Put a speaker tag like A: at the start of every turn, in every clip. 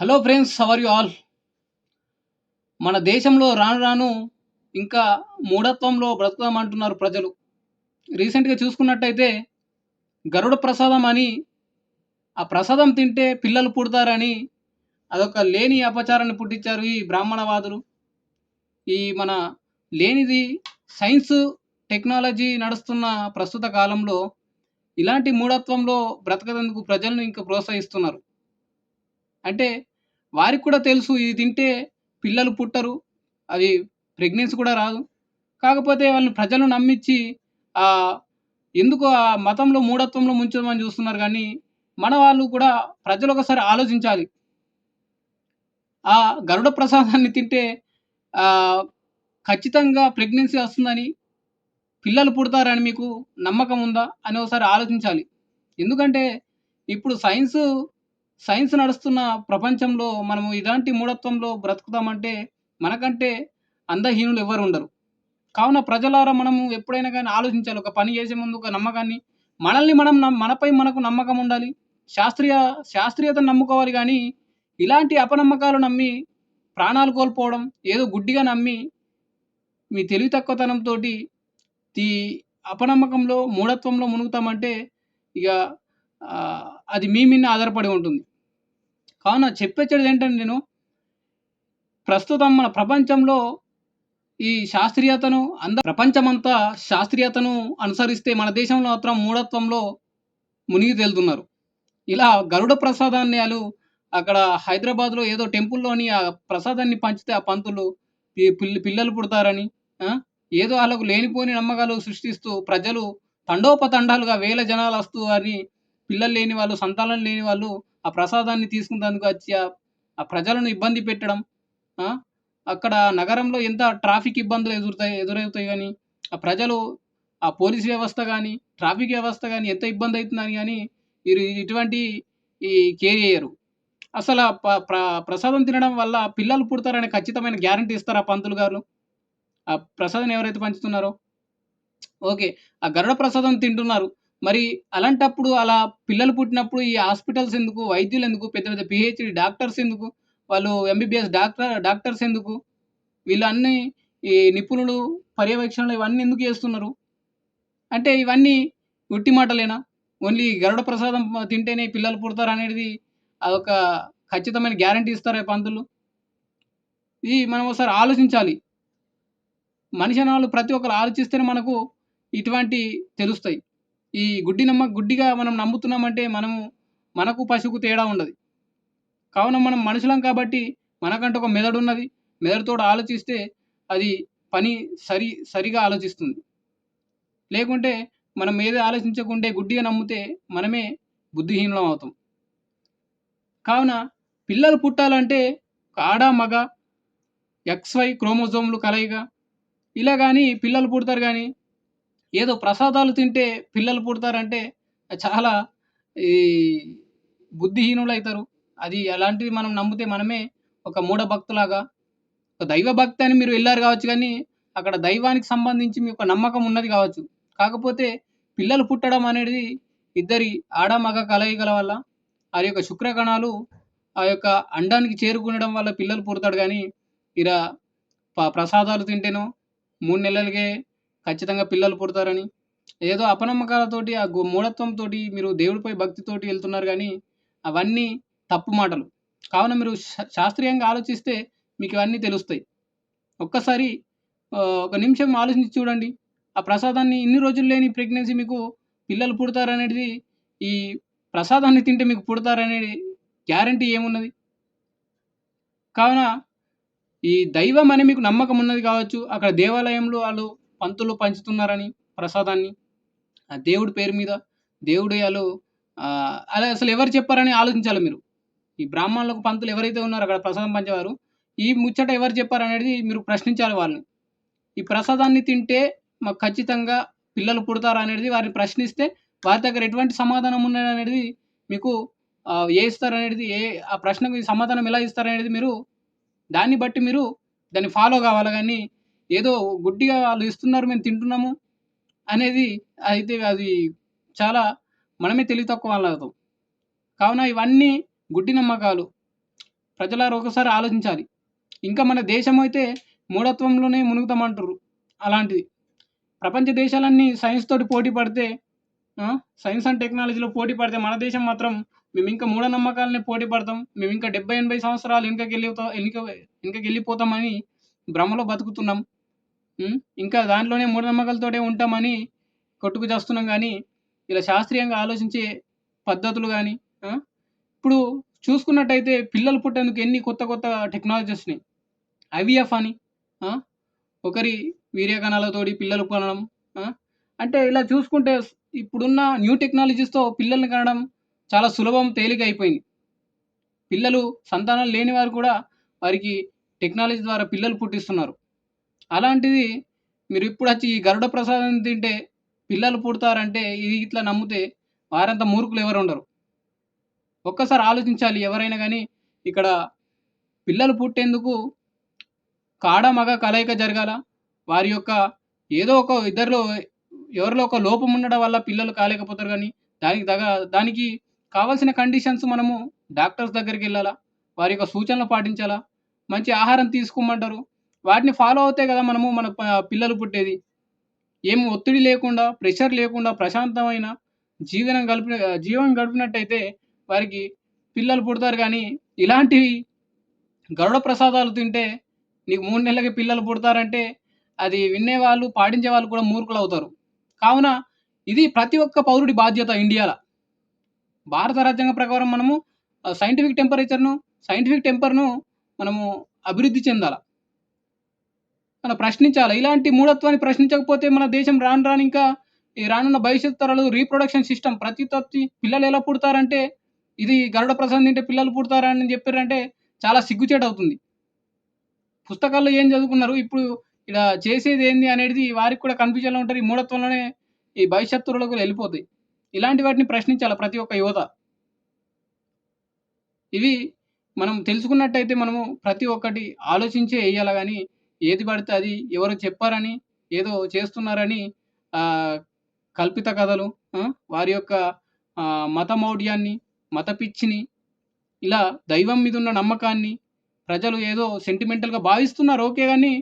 A: Hello friends how are you all మన దేశంలో రాను రాను ఇంకా మూఢత్వంలో బ్రతుకుదామంటున్నారు ప్రజలు. రీసెంట్గా చూసుకున్నట్టయితే గరుడ ప్రసాదం అని ఆ ప్రసాదం తింటే పిల్లలు పుడతారని అదొక లేని అపచారాన్ని పుట్టించారు ఈ బ్రాహ్మణవాదులు. ఈ మన లేనిది సైన్స్ టెక్నాలజీ నడుస్తున్న ప్రస్తుత కాలంలో ఇలాంటి మూఢత్వంలో బ్రతకదందుకు ప్రజలను ఇంకా ప్రోత్సహిస్తున్నారు. అంటే వారికి కూడా తెలుసు ఇది తింటే పిల్లలు పుట్టరు అది ప్రెగ్నెన్సీ కూడా రాదు. కాకపోతే వాళ్ళని ప్రజలు నమ్మించి ఎందుకు ఆ మతంలో మూఢత్వంలో ముంచమని చూస్తున్నారు కానీ మన వాళ్ళు కూడా ప్రజలు ఒకసారి ఆలోచించాలి. ఆ గరుడ ప్రసాదాన్ని తింటే ఖచ్చితంగా ప్రెగ్నెన్సీ వస్తుందని పిల్లలు పుడతారని మీకు నమ్మకం ఉందా అని ఒకసారి ఆలోచించాలి. ఎందుకంటే ఇప్పుడు సైన్స్ సైన్స్ నడుస్తున్న ప్రపంచంలో మనము ఇలాంటి మూఢత్వంలో బ్రతుకుతామంటే మనకంటే అందహీనులు ఎవరు ఉండరు. కావున ప్రజలారా మనము ఎప్పుడైనా కానీ ఆలోచించాలి. ఒక పని చేసే ముందు ఒక నమ్మకాన్ని మనల్ని మనం నమ్- మనపై మనకు నమ్మకం ఉండాలి. శాస్త్రీయ శాస్త్రీయతను నమ్ముకోవాలి కానీ ఇలాంటి అపనమ్మకాలు నమ్మి ప్రాణాలు కోల్పోవడం ఏదో గుడ్డిగా నమ్మి మీ తెలివి తక్కువతనంతో ఈ అపనమ్మకంలో మూఢత్వంలో మునుగుతామంటే ఇక అది మీ మీద ఆధారపడి ఉంటుంది. కావున చెప్పేది ఏంటంటే నేను ప్రస్తుతం మన ప్రపంచంలో ఈ శాస్త్రీయతను అంద ప్రపంచమంతా శాస్త్రీయతను అనుసరిస్తే మన దేశంలో మాత్రం మూఢత్వంలో మునిగి తేలుతున్నారు. ఇలా గరుడ ప్రసాదాన్ని అక్కడ హైదరాబాద్లో ఏదో టెంపుల్లోని ఆ ప్రసాదాన్ని పంచితే ఆ పంతులు పిల్లలు పుడతారని ఏదో వాళ్ళకు లేనిపోని నమ్మకాలు సృష్టిస్తూ ప్రజలు తండోపతండాలుగా వేల జనాలు వస్తూ అని పిల్లలు లేని వాళ్ళు సంతానం లేని వాళ్ళు ఆ ప్రసాదాన్ని తీసుకున్నందుకు వచ్చి ఆ ప్రజలను ఇబ్బంది పెట్టడం అక్కడ నగరంలో ఎంత ట్రాఫిక్ ఇబ్బందులు ఎదురుతాయి ఎదురవుతాయి కానీ ఆ ప్రజలు ఆ పోలీస్ వ్యవస్థ కానీ ట్రాఫిక్ వ్యవస్థ కానీ ఎంత ఇబ్బంది అవుతుందని కానీ వీరు ఇటువంటి ఈ కేర్ చేయరు. అసలు ఆ ప- ప్రసాదం తినడం వల్ల పిల్లలు పుడతారనే ఖచ్చితమైన గ్యారంటీ ఇస్తారు ఆ పంతులు గారు? ఆ ప్రసాదం ఎవరైతే పంచుతున్నారో? ఓకే ఆ గరుడ ప్రసాదం తింటున్నారు. మరి అలాంటప్పుడు అలా పిల్లలు పుట్టినప్పుడు ఈ హాస్పిటల్స్ ఎందుకు వైద్యులు ఎందుకు పెద్ద పెద్ద పిహెచ్డి డాక్టర్స్ ఎందుకు వాళ్ళు ఎంబీబీఎస్ డాక్టర్ డాక్టర్స్ ఎందుకు వీళ్ళు ఈ నిపుణులు పర్యవేక్షణలు ఇవన్నీ ఎందుకు చేస్తున్నారు? అంటే ఇవన్నీ ఉట్టి మాటలేనా? ఓన్లీ గరుడ ప్రసాదం తింటేనే పిల్లలు పుడతారు అనేది అదొక ఖచ్చితమైన గ్యారంటీ ఇస్తారా ఈ పంతులు? ఇది మనం ఒకసారి ఆలోచించాలి. మనిషి వాళ్ళు ప్రతి ఒక్కరు ఆలోచిస్తేనే మనకు ఇటువంటి తెలుస్తాయి. ఈ గుడ్డి నమ్మ గుడ్డిగా మనం నమ్ముతున్నామంటే మనము మనకు పశువుకు తేడా ఉండదు. కావున మనం మనుషులం కాబట్టి మనకంటూ ఒక మెదడు ఉన్నది. మెదడుతో ఆలోచిస్తే అది పని సరి సరిగా ఆలోచిస్తుంది. లేకుంటే మనం ఏది ఆలోచించకుంటే గుడ్డిగా నమ్మితే మనమే బుద్ధిహీనం అవుతాం. కావున పిల్లలు పుట్టాలంటే ఆడ మగ ఎక్స్వై క్రోమోజోమ్లు కలయిక. ఇలా కానీ పిల్లలు పుడతారు కానీ ఏదో ప్రసాదాలు తింటే పిల్లలు పుడతారంటే చాలా ఈ బుద్ధిహీనులు అవుతారు అది అలాంటివి మనం నమ్మితే మనమే ఒక మూఢభక్తులాగా ఒక దైవ భక్తి అని మీరు వెళ్ళారు కావచ్చు కానీ అక్కడ దైవానికి సంబంధించి మీ ఒక నమ్మకం ఉన్నది కావచ్చు. కాకపోతే పిల్లలు పుట్టడం అనేది ఇద్దరి ఆడ మగ కలయికల వల్ల ఆ యొక్క శుక్రకణాలు ఆ యొక్క అండానికి చేరుకునడం వల్ల పిల్లలు పుడతాడు కానీ ఇలా ప- ప్రసాదాలు తింటేనో మూడు నెలలకే ఖచ్చితంగా పిల్లలు పుడతారని. ఏదో అపనమ్మకాలతోటి ఆ మూఢత్వంతో మీరు దేవుడిపై భక్తితోటి వెళ్తున్నారు కానీ అవన్నీ తప్పు మాటలు. కావున మీరు శా- శాస్త్రీయంగా ఆలోచిస్తే మీకు ఇవన్నీ తెలుస్తాయి. ఒక్కసారి ఒక నిమిషం ఆలోచించి చూడండి. ఆ ప్రసాదాన్ని ఇన్ని రోజులు లేని ప్రెగ్నెన్సీ మీకు పిల్లలు పుడతారనేది ఈ ప్రసాదాన్ని తింటే మీకు పుడతారనేది గ్యారంటీ ఏమున్నది? కావున ఈ దైవం అని మీకు నమ్మకం ఉన్నది కావచ్చు. అక్కడ దేవాలయంలో వాళ్ళు పంతులు పంచుతున్నారని ప్రసాదాన్ని. ఆ దేవుడి పేరు మీద దేవుడు అలా అసలు ఎవరు చెప్పారని ఆలోచించాలి మీరు? ఈ బ్రాహ్మణులకు పంతులు ఎవరైతే ఉన్నారో అక్కడ ప్రసాదం పంచేవారు ఈ ముచ్చట ఎవరు చెప్పారనేది మీరు ప్రశ్నించాలి వాళ్ళని. ఈ ప్రసాదాన్ని తింటే మాకు ఖచ్చితంగా పిల్లలు పుడతారు అనేది వారిని ప్రశ్నిస్తే వారి దగ్గర ఎటువంటి సమాధానం ఉన్నది అనేది మీకు ఏ ఇస్తారు అనేది ఏ ఆ ప్రశ్నకు సమాధానం ఎలా ఇస్తారు అనేది మీరు దాన్ని బట్టి మీరు దాన్ని ఫాలో కావాలి కానీ ఏదో గుడ్డిగా వాళ్ళు ఇస్తున్నారు మేము తింటున్నాము అనేది అయితే అది చాలా మనమే తెలివి తక్కువ వాళ్ళతో. కావున ఇవన్నీ గుడ్డి నమ్మకాలు. ప్రజలారు ఒకసారి ఆలోచించాలి. ఇంకా మన దేశం అయితే మూఢత్వంలోనే మునుగుతామంటారు అలాంటిది. ప్రపంచ దేశాలన్నీ సైన్స్ తోటి పోటీ పడితే సైన్స్ అండ్ టెక్నాలజీలో పోటీ పడితే మన దేశం మాత్రం మేము ఇంకా మూఢనమ్మకాలని పోటీ పడతాం. మేము ఇంకా డెబ్బై ఎనభై సంవత్సరాలు వెనుకకి వెళ్ళిపోతాం వెనుక వెనుకకి వెళ్ళిపోతామని భ్రమలో బతుకుతున్నాం. ఇంకా దాంట్లోనే మూఢనమ్మకాలతోటే ఉంటామని కొట్టుకు చేస్తున్నాం కానీ ఇలా శాస్త్రీయంగా ఆలోచించే పద్ధతులు కానీ ఇప్పుడు చూసుకున్నట్టయితే పిల్లలు పుట్టేందుకు ఎన్ని కొత్త కొత్త టెక్నాలజీస్ వచ్చినాయి ఐవీఎఫ్ అని ఒకరి వీర్యకణాలతోటి పిల్లలు కొనడం అంటే ఇలా చూసుకుంటే ఇప్పుడున్న న్యూ టెక్నాలజీస్తో పిల్లల్ని కనడం చాలా సులభం తేలిక అయిపోయింది. పిల్లలు సంతానం లేని వారు కూడా వారికి టెక్నాలజీ ద్వారా పిల్లలు పుట్టిస్తున్నారు. అలాంటిది మీరు ఇప్పుడు వచ్చి ఈ గరుడ ప్రసాదం తింటే పిల్లలు పుడతారంటే ఇది ఇట్లా నమ్మితే వారంతా మూర్ఖులు ఎవరు ఉండరు. ఒక్కసారి ఆలోచించాలి ఎవరైనా కానీ ఇక్కడ పిల్లలు పుట్టేందుకు కాడ మగ కలయిక జరగాల. వారి యొక్క ఏదో ఒక ఇద్దరిలో ఎవరిలో ఒక లోపం ఉండడం వల్ల పిల్లలు కాలేకపోతారు కానీ దానికి తగ దానికి కావాల్సిన కండిషన్స్ మనము డాక్టర్స్ దగ్గరికి వెళ్ళాలా? వారి యొక్క సూచనలు పాటించాలా? మంచి ఆహారం తీసుకోమంటారు? వాటిని ఫాలో అవుతే కదా మనము మన పిల్లలు పుట్టేది. ఏం ఒత్తిడి లేకుండా ప్రెషర్ లేకుండా ప్రశాంతమైన జీవనం గడిపిన జీవనం గడిపినట్టయితే వారికి పిల్లలు పుడతారు కానీ ఇలాంటివి గరుడ ప్రసాదాలు తింటే నీకు మూడు నెలలకి పిల్లలు పుడతారంటే అది వినేవాళ్ళు పాటించే వాళ్ళు కూడా మూర్ఖులు అవుతారు. కావున ఇది ప్రతి ఒక్క పౌరుడి బాధ్యత ఇండియాలో. భారత రాజ్యాంగం ప్రకారం మనము సైంటిఫిక్ టెంపరేచర్ను సైంటిఫిక్ టెంపర్ను మనము అభివృద్ధి చెందాలి. మనం ప్రశ్నించాలి. ఇలాంటి మూఢత్వాన్ని ప్రశ్నించకపోతే మన దేశం రాను రాను ఇంకా ఈ రానున్న భవిష్యత్ తరాలు రీప్రొడక్షన్ సిస్టమ్ ప్రతి తత్తి పిల్లలు ఎలా పుడతారంటే ఇది గరుడ ప్రసాదం తింటే పిల్లలు పుడతారని చెప్పారంటే చాలా సిగ్గుచేటు అవుతుంది పుస్తకాల్లో ఏం చదువుకున్నారు? ఇప్పుడు ఇలా చేసేది ఏంది అనేది వారికి కూడా కన్ఫ్యూజన్లో ఉంటుంది. ఈ మూఢత్వంలోనే ఈ భవిష్యత్తులకు వెళ్ళిపోతాయి ఇలాంటి వాటిని ప్రశ్నించాలి ప్రతి ఒక్క యువత. ఇవి మనం తెలుసుకున్నట్టయితే మనము ప్రతి ఒక్కటి ఆలోచించే వేయాలి కానీ ఏది పడితే అది ఎవరు చెప్పారని ఏదో చేస్తున్నారని కల్పిత కథలు వారి యొక్క మతమౌఢ్యాన్ని మత మత పిచ్చిని ఇలా దైవం మీద ఉన్న నమ్మకాన్ని ప్రజలు ఏదో సెంటిమెంటల్గా భావిస్తున్నారు ఓకే కానీ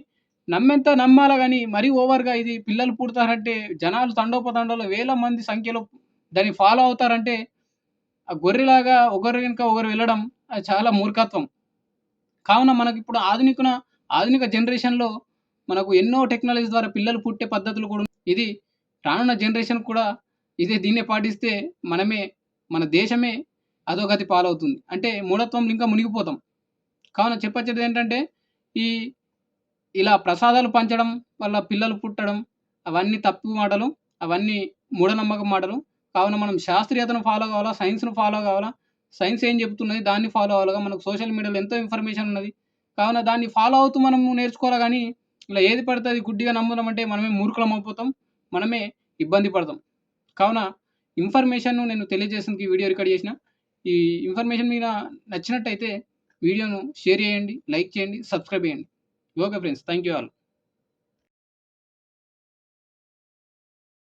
A: నమ్మెంత నమ్మాలా కానీ మరీ ఓవర్గా ఇది పిల్లలు పుడతారంటే జనాలు తండోపతండాలు వేల మంది సంఖ్యలో దాన్ని ఫాలో అవుతారంటే ఆ గొర్రెలాగా ఒకరి వెనుక ఒకరు వెళ్ళడం అది చాలా మూర్ఖత్వం. కావున మనకి ఇప్పుడు ఆధునికున ఆధునిక జనరేషన్లో మనకు ఎన్నో టెక్నాలజీ ద్వారా పిల్లలు పుట్టే పద్ధతులు కూడా ఇది రానున్న జనరేషన్ కూడా ఇదే దీన్నే పాటిస్తే మనమే మన దేశమే అధోగతి పాలవుతుంది. అంటే మూఢత్వంలో ఇంకా మునిగిపోతాం. కావున చెప్పచ్చేది ఏంటంటే ఈ ఇలా ప్రసాదాలు పంచడం వల్ల పిల్లలు పుట్టడం అవన్నీ తప్పు మాటలు అవన్నీ మూఢనమ్మకం మాటలు. కావున మనం శాస్త్రీయతను ఫాలో కావాలా సైన్స్ను ఫాలో కావాలా? సైన్స్ ఏం చెప్తున్నది? దాన్ని ఫాలో అవ్వాలిగా మనకు సోషల్ మీడియాలో ఎంతో ఇన్ఫర్మేషన్ ఉన్నది. కావున దాన్ని ఫాలో అవుతూ మనము నేర్చుకోవాలి కానీ ఇలా ఏది పడితే అది గుడ్డిగా నమ్మడం అంటే మనమే మూర్ఖలం అయిపోతాం మనమే ఇబ్బంది పడతాం. కావున ఇన్ఫర్మేషన్ను నేను తెలియజేసేందుకు వీడియో రికార్డ్ చేసిన. ఈ ఇన్ఫర్మేషన్ మీద నచ్చినట్టయితే వీడియోను షేర్ చేయండి లైక్ చేయండి సబ్స్క్రైబ్ చేయండి. Okay friends thank you all